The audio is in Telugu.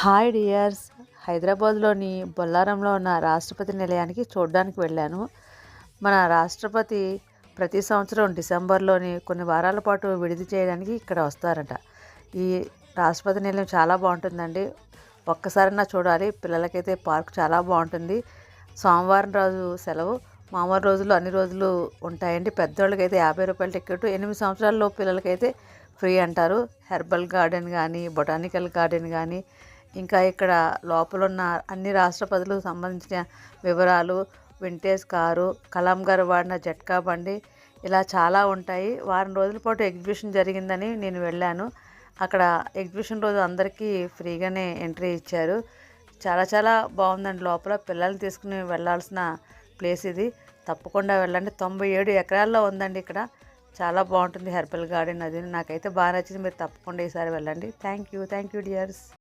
Hi dears. హైదరాబాద్లోని బొల్లారంలో ఉన్న రాష్ట్రపతి నిలయానికి చూడడానికి వెళ్ళాను. మన రాష్ట్రపతి ప్రతి సంవత్సరం డిసెంబర్లోని కొన్ని వారాల పాటు విడిది చేయడానికి ఇక్కడ వస్తారట. ఈ రాష్ట్రపతి నిలయం చాలా బాగుంటుందండి. ఒక్కసారైనా చూడాలి. పిల్లలకైతే పార్క్ చాలా బాగుంటుంది. సోమవారం రోజు సెలవు. మామూలు రోజులు అన్ని రోజులు ఉంటాయండి. పెద్దవాళ్ళకైతే యాభై రూపాయల టికెట్ ఎనిమిది సంవత్సరాల్లో పిల్లలకైతే ఫ్రీ అంటారు. హెర్బల్ గార్డెన్ కానీ బొటానికల్ గార్డెన్ కానీ ఇంకా ఇక్కడ లోపల ఉన్న అన్ని రాష్ట్రపతులకు సంబంధించిన వివరాలు వింటేజ్ కారు కలాం గారు వాడిన జట్కా బండి ఇలా చాలా ఉంటాయి. వారం రోజుల పాటు ఎగ్జిబిషన్ జరిగిందని నేను వెళ్ళాను. అక్కడ ఎగ్జిబిషన్ రోజు అందరికీ ఫ్రీగానే ఎంట్రీ ఇచ్చారు. చాలా చాలా బాగుందండి లోపల. పిల్లల్ని తీసుకుని వెళ్ళాల్సిన ప్లేస్ ఇది. తప్పకుండా వెళ్ళండి. తొంభై ఏడు ఎకరాల్లో ఉందండి ఇక్కడ. చాలా బాగుంటుంది హెర్బల్ గార్డెన్ అది. నాకైతే బాగా నచ్చింది. మీరు తప్పకుండా ఈసారి వెళ్ళండి. Thank you thank you dears